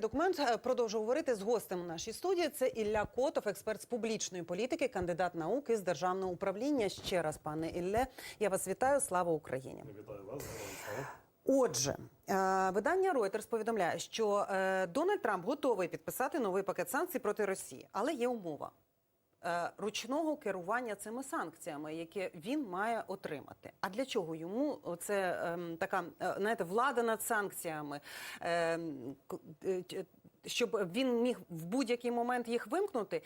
Документ е, продовжу говорити з гостем у нашій студії. Це Ілля Котов, експерт з публічної політики, кандидат науки з державного управління. Ще раз, пане Ілле, я вас вітаю. Слава Україні! Вітаю вас. Отже, е, видання Reuters повідомляє, що е, Дональд Трамп готовий підписати новий пакет санкцій проти Росії, але є умова. Е, Ручного керування цими санкціями, які він має отримати. А для чого йому це ем, така е, знаєте, влада над санкціями, ем, е, щоб він міг в будь-який момент їх вимкнути?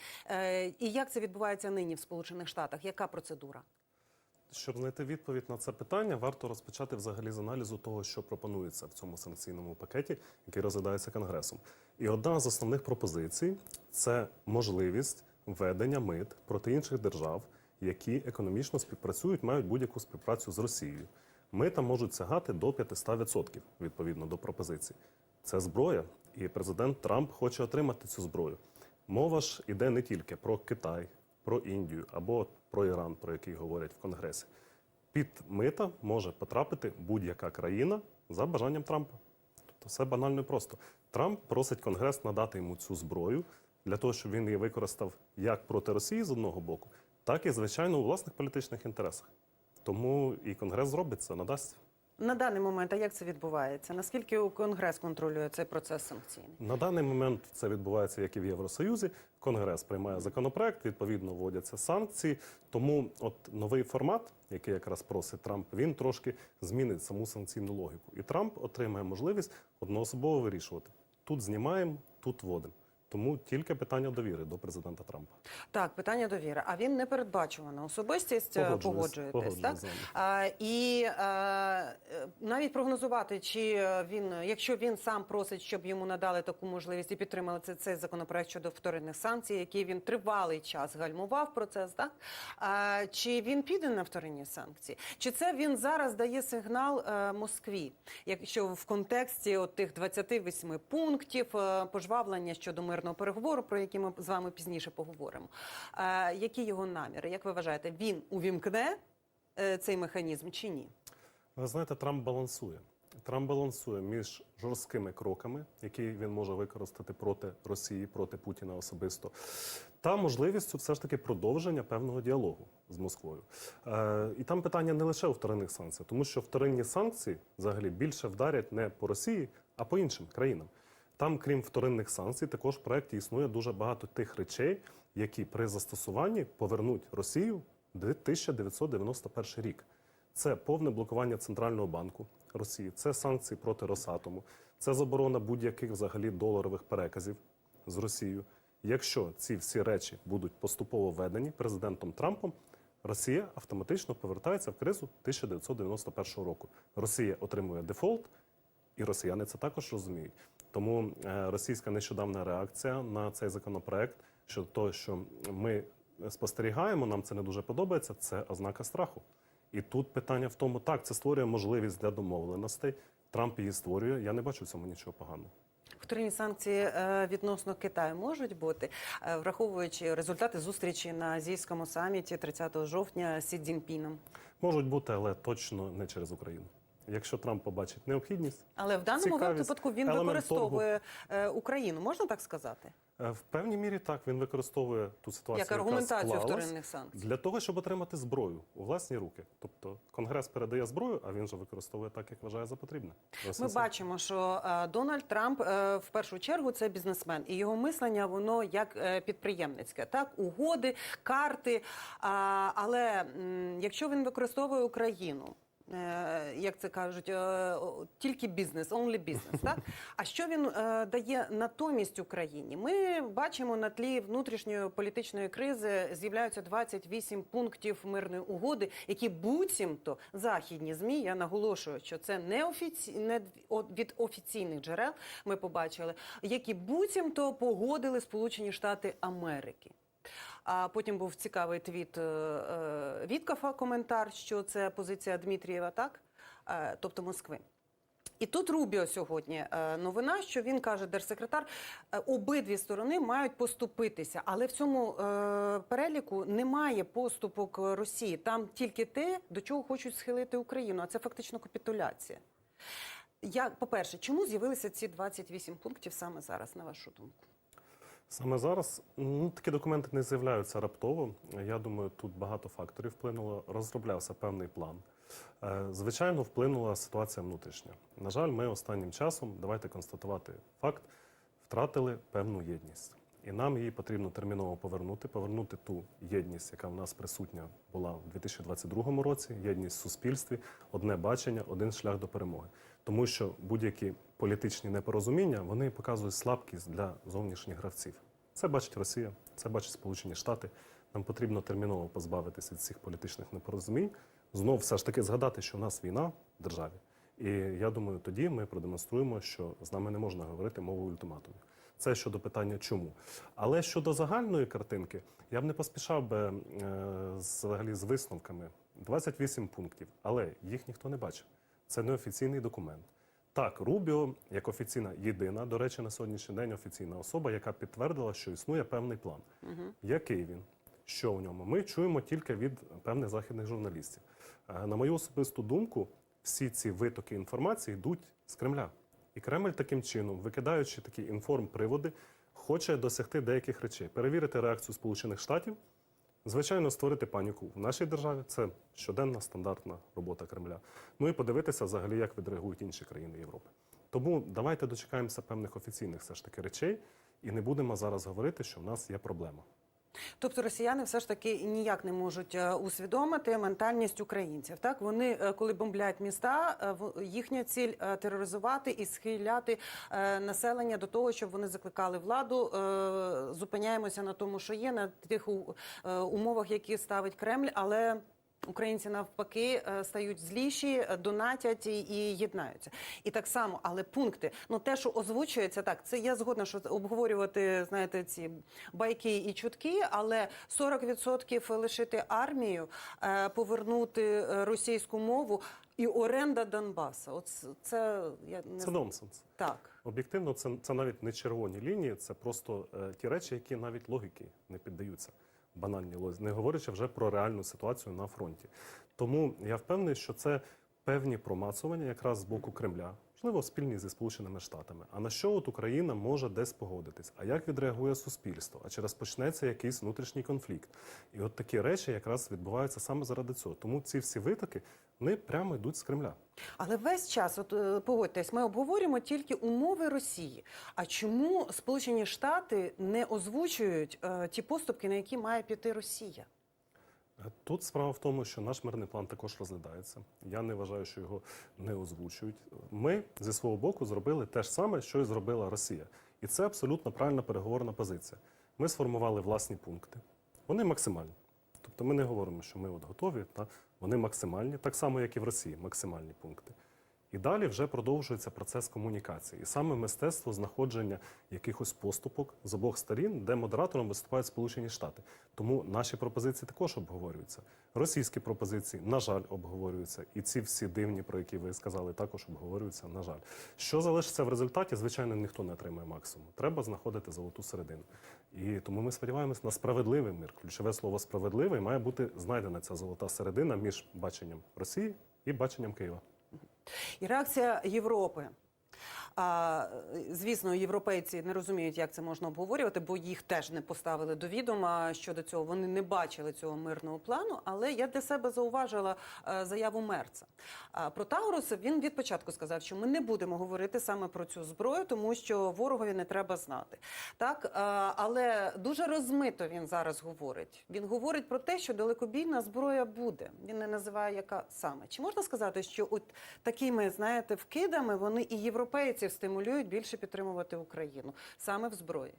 І як це відбувається нині в Сполучених Штатах? Яка процедура? Щоб знайти відповідь на це питання, варто розпочати взагалі з аналізу того, що пропонується в цьому санкційному пакеті, який розглядається Конгресом. І одна з основних пропозицій це можливість введення мит проти інших держав, які економічно співпрацюють, мають будь-яку співпрацю з Росією. Мита можуть сягати до 500% відповідно до пропозицій. Це зброя, і президент Трамп хоче отримати цю зброю. Мова ж іде не тільки про Китай, про Індію або про Іран, про який говорять в Конгресі. Під мита може потрапити будь-яка країна за бажанням Трампа. Тобто все банально і просто. Трамп просить Конгрес надати йому цю зброю для того, щоб він її використав як проти Росії з одного боку, так і, звичайно, у власних політичних інтересах. Тому і Конгрес зробить це, надасть. На даний момент, а як це відбувається? Наскільки Конгрес контролює цей процес санкційний? На даний момент це відбувається як і в Євросоюзі. Конгрес приймає законопроект, відповідно вводяться санкції. Тому от новий формат, який якраз просить Трамп, він трошки змінить саму санкційну логіку. І Трамп отримає можливість одноособово вирішувати: тут знімаємо, тут вводимо. Тому тільки питання довіри до президента Трампа. Так, питання довіри. А він не передбачувана особистість. е, Погоджуюсь, Погоджуєтесь, так? А, і е, е, навіть прогнозувати, чи він, якщо він сам просить, щоб йому надали таку можливість і підтримали це, цей законопроект щодо вторинних санкцій, який він тривалий час гальмував процес, так? А, чи він піде на вторинні санкції? Чи це він зараз дає сигнал е, Москві, якщо в контексті от тих 28 пунктів е, пожвавлення щодо мирного переговору, про які ми з вами пізніше поговоримо. Е, які його наміри? Як ви вважаєте, він увімкне е, цей механізм чи ні? Ви знаєте, Трамп балансує. Трамп балансує між жорсткими кроками, які він може використати проти Росії, проти Путіна особисто, та можливістю все ж таки продовження певного діалогу з Москвою. Е, і там питання не лише у вторинних санкціях, тому що вторинні санкції взагалі більше вдарять не по Росії, а по іншим країнам. Там, крім вторинних санкцій, також в проєкті існує дуже багато тих речей, які при застосуванні повернуть Росію в 1991 рік. Це повне блокування центрального банку Росії, це санкції проти Росатому, це заборона будь-яких взагалі доларових переказів з Росією. Якщо ці всі речі будуть поступово введені президентом Трампом, Росія автоматично повертається в кризу 1991 року. Росія отримує дефолт, і росіяни це також розуміють. Тому е, російська нещодавна реакція на цей законопроект щодо того, що ми спостерігаємо, нам це не дуже подобається, це ознака страху. І тут питання в тому, так, це створює можливість для домовленостей. Трамп її створює. Я не бачу в цьому нічого поганого. Вторинні санкції е, відносно Китаю можуть бути, е, враховуючи результати зустрічі на азійському саміті 30 жовтня з Сі Цзіньпіном. Можуть бути, але точно не через Україну. Якщо Трамп побачить необхідність, Але в даному випадку він використовує е, Україну, можна так сказати? е, в певній мірі так він використовує ту ситуацію, Як аргументацію вторинних санкцій. для того, щоб отримати зброю у власні руки. Тобто Конгрес передає зброю, а він же використовує так, як вважає за потрібне. Ми бачимо, що е, Дональд Трамп в першу чергу це бізнесмен, і його мислення воно як підприємницьке, так угоди, карти. Але якщо він використовує Україну. Е, Як це кажуть, е, тільки бізнес, only бізнес. Так а що він е, дає натомість Україні? Ми бачимо на тлі внутрішньої політичної кризи з'являються 28 пунктів мирної угоди, які буцімто західні змі. Я наголошую, що це не офіці... не від офіційних джерел. Ми побачили, які буцімто погодили Сполучені Штати Америки. А потім був цікавий твіт е, е, Віткафа, коментар, що це позиція Дмитрієва, так? Е, тобто Москви. І тут Рубіо сьогодні новина, що він каже, держсекретар, обидві сторони мають поступитися, але в цьому переліку немає поступок Росії. Там тільки те, до чого хочуть схилити Україну, а це фактично капітуляція. Як, по-перше, чому з'явилися ці 28 пунктів саме зараз, на вашу думку? Саме зараз ну, такі документи не з'являються раптово. Я думаю, тут багато факторів вплинуло. Розроблявся певний план. Е, Звичайно, вплинула ситуація внутрішня. На жаль, ми останнім часом, давайте констатувати факт, втратили певну єдність. І нам її потрібно терміново повернути, повернути ту єдність, яка в нас присутня була у 2022 році, єдність в суспільстві, одне бачення, один шлях до перемоги. Тому що будь-які політичні непорозуміння вони показують слабкість для зовнішніх гравців. Це бачить Росія, це бачать Сполучені Штати. Нам потрібно терміново позбавитися від цих політичних непорозумінь. Знов все ж таки згадати, що в нас війна в державі. І я думаю, тоді ми продемонструємо, що з нами не можна говорити мовою ультиматумів. Це щодо питання чому. Але щодо загальної картинки, я б не поспішав би е, взагалі з висновками. 28 пунктів, але їх ніхто не бачив. Це не офіційний документ. Так, Рубіо, як офіційна єдина, до речі, на сьогоднішній день офіційна особа, яка підтвердила, що існує певний план. Який він? Що в ньому? Ми чуємо тільки від певних західних журналістів. Е, На мою особисту думку, всі ці витоки інформації йдуть з Кремля. І Кремль таким чином, викидаючи такі інформприводи, хоче досягти деяких речей, перевірити реакцію Сполучених Штатів, звичайно, створити паніку в нашій державі. Це щоденна стандартна робота Кремля. Ну і подивитися взагалі, як відреагують інші країни Європи. Тому давайте дочекаємося певних офіційних все ж таки речей і не будемо зараз говорити, що в нас є проблема. Тобто росіяни все ж таки ніяк не можуть е, усвідомити ментальність українців. Так вони, е, коли бомблять міста, е, їхня ціль тероризувати і схиляти населення до того, щоб вони закликали владу. Зупиняємося на тому, що є на тих умовах, які ставить Кремль, але. Українці навпаки е, стають зліші, е, донатять і, єднаються. І так само, але пункти, ну те, що озвучується, так це я згодна, що обговорювати, знаєте, ці байки і чутки, але 40% лишити армію, е, повернути російську мову і оренда Донбаса. От це я не Це нонсенс. так. Об'єктивно, це, це навіть не червоні лінії, це просто е, ті речі, які навіть логіки не піддаються. Банальні лозі, не говорячи вже про реальну ситуацію на фронті. Тому я впевнений, що це певні промацування якраз з боку Кремля, можливо, спільні зі Сполученими Штатами. А на що от Україна може десь погодитись? А як відреагує суспільство? А чи розпочнеться якийсь внутрішній конфлікт? І от такі речі якраз відбуваються саме заради цього. Тому ці всі витоки вони прямо йдуть з Кремля. Але весь час, от е, погодьтесь, ми обговорюємо тільки умови Росії. А чому Сполучені Штати не озвучують е, ті поступки, на які має піти Росія? Тут справа в тому, що наш мирний план також розглядається. Я не вважаю, що його не озвучують. Ми зі свого боку зробили те ж саме, що і зробила Росія. І це абсолютно правильна переговорна позиція. Ми сформували власні пункти. Вони максимальні. Тобто ми не говоримо, що ми от готові, та вони максимальні, так само, як і в Росії, максимальні пункти. І далі вже продовжується процес комунікації. І саме мистецтво знаходження якихось поступок з обох сторін, де модератором виступають Сполучені Штати. Тому наші пропозиції також обговорюються. Російські пропозиції, на жаль, обговорюються. І ці всі дивні, про які ви сказали, також обговорюються, на жаль. Що залишиться в результаті, звичайно, ніхто не отримає максимум. Треба знаходити золоту середину. І тому ми сподіваємось на справедливий мир. Ключове слово справедливий має бути знайдена ця золота середина між баченням Росії і баченням Києва. І реакція Європи. А, звісно, європейці не розуміють, як це можна обговорювати, бо їх теж не поставили до відома щодо цього. Вони не бачили цього мирного плану. Але я для себе зауважила е, заяву Мерца. Про Таурус він від початку сказав, що ми не будемо говорити саме про цю зброю, тому що ворогові не треба знати. Так, е, але дуже розмито він зараз говорить. Він говорить про те, що далекобійна зброя буде. Він не називає яка саме. Чи можна сказати, що от такими, знаєте, вкидами вони і європейців стимулюють більше підтримувати Україну саме в зброї?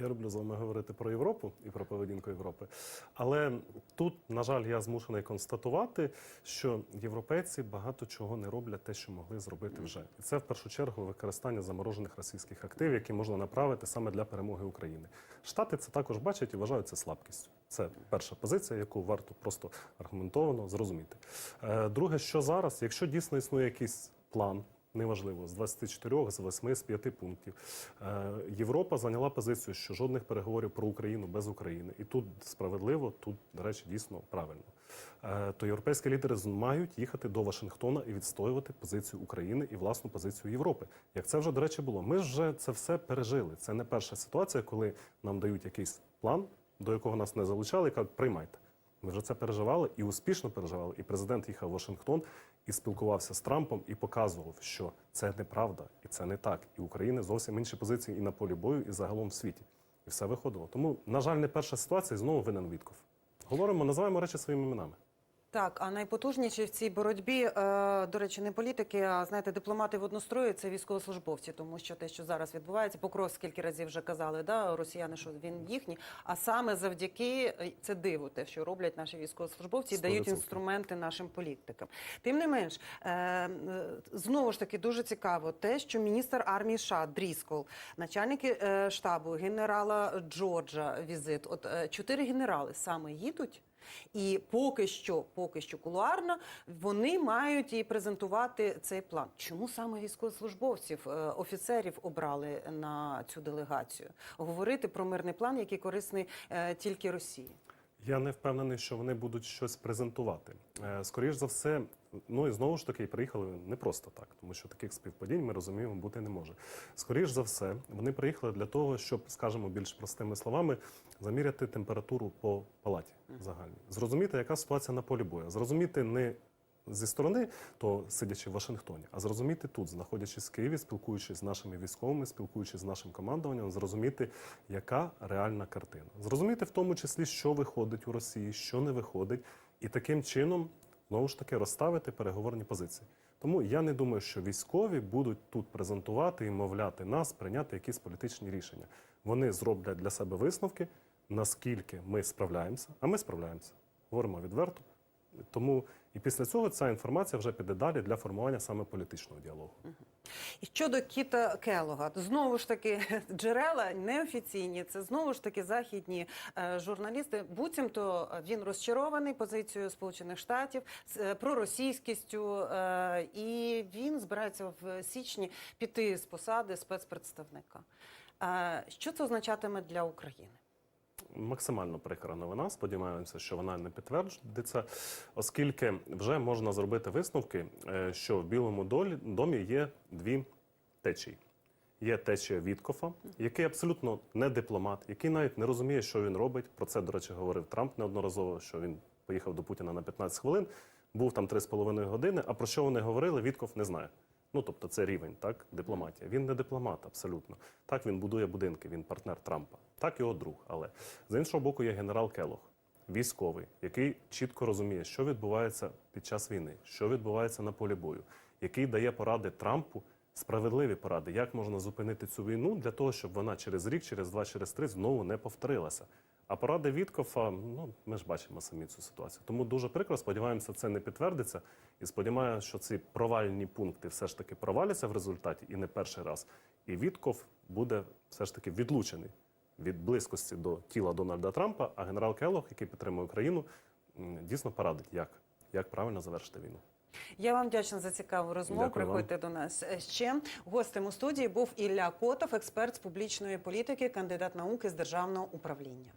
Я люблю з вами говорити про Європу і про поведінку Європи. Але тут, на жаль, я змушений констатувати, що європейці багато чого не роблять те, що могли зробити вже. І це в першу чергу використання заморожених російських активів, які можна направити саме для перемоги України. Штати це також бачать і вважають це слабкістю. Це перша позиція, яку варто просто аргументовано зрозуміти. Е, Друге, що зараз, якщо дійсно існує якийсь план, Неважливо, з 24, з 8, з 5 пунктів. Е, Європа зайняла позицію, що жодних переговорів про Україну без України. І тут справедливо, тут, до речі, дійсно правильно. Е, То європейські лідери мають їхати до Вашингтона і відстоювати позицію України і власну позицію Європи. Як це вже, до речі, було. Ми ж вже це все пережили. Це не перша ситуація, коли нам дають якийсь план, до якого нас не залучали, і кажуть, приймайте. Ми вже це переживали і успішно переживали. І президент їхав в Вашингтон і спілкувався з Трампом і показував, що це неправда і це не так. І України зовсім інші позиції і на полі бою, і загалом в світі. І все виходило. Тому, на жаль, не перша ситуація і знову винен Вітков. Говоримо, називаємо речі своїми іменами. Так, а найпотужніші в цій боротьбі, е, до речі, не політики, а знаєте, дипломати в однострої це військовослужбовці, тому що те, що зараз відбувається, Покров скільки разів вже казали, да, росіяни, що він їхній. А саме завдяки е, це диво, те, що роблять наші військовослужбовці, і дають інструменти нашим політикам. Тим не менш, е, знову ж таки дуже цікаво те, що міністр армії США Дріскол, начальники штабу генерала Джорджа візит. От чотири генерали саме їдуть. І поки що, поки що кулуарно, вони мають і презентувати цей план. Чому саме військовослужбовців, е, офіцерів обрали на цю делегацію? Говорити про мирний план, який корисний е, тільки Росії. Я не впевнений, що вони будуть щось презентувати. Скоріше Скоріш за все, ну і знову ж таки приїхали не просто так, тому що таких співпадінь ми розуміємо бути не може. Скоріш за все, вони приїхали для того, щоб, скажімо, більш простими словами, заміряти температуру по палаті загальній, зрозуміти, яка ситуація на полі бою, зрозуміти не зі сторони, то сидячи в Вашингтоні, а зрозуміти тут, знаходячись в Києві, спілкуючись з нашими військовими, спілкуючись з нашим командуванням, зрозуміти, яка реальна картина. Зрозуміти в тому числі, що виходить у Росії, що не виходить, і таким чином знову ж таки розставити переговорні позиції. Тому я не думаю, що військові будуть тут презентувати і мовляти нас прийняти якісь політичні рішення. Вони зроблять для себе висновки, наскільки ми справляємося, а ми справляємося. Говоримо відверто. Тому і після цього ця інформація вже піде далі для формування саме політичного діалогу. І щодо Кіта Келога, знову ж таки джерела неофіційні. Це знову ж таки західні е, журналісти. Буцімто він розчарований позицією Сполучених Штатів е, проросійськістю, е, і він збирається в січні піти з посади спецпредставника. Що це означатиме для України? Максимально прикра новина. Сподіваємося, що вона не підтвердиться, оскільки вже можна зробити висновки, е, що в Білому домі є дві течії. Є течія Віткофа, який абсолютно не дипломат, який навіть не розуміє, що він робить. Про це, до речі, говорив Трамп неодноразово, що він поїхав до Путіна на 15 хвилин, був там 3,5 години. А про що вони говорили, Вітков не знає. Ну тобто, це рівень, так, дипломатія. Він не дипломат, абсолютно. Так він будує будинки, він партнер Трампа. Так його друг. Але з іншого боку, є генерал Келох, військовий, який чітко розуміє, що відбувається під час війни, що відбувається на полі бою, який дає поради Трампу, справедливі поради, як можна зупинити цю війну для того, щоб вона через рік, через два, через три знову не повторилася. А поради Віткофа, ну ми ж бачимо самі цю ситуацію. Тому дуже прикро. Сподіваємося, це не підтвердиться. І сподіваємося, що ці провальні пункти все ж таки проваляться в результаті і не перший раз. І Вітков буде все ж таки відлучений від близькості до тіла Дональда Трампа. А генерал Келлог, який підтримує Україну, дійсно порадить, як, як правильно завершити війну. Я вам вдячна за цікаву розмову. Дякую вам. До нас ще. Гостем у студії був Ілля Котов, експерт з публічної політики, кандидат науки з державного управління.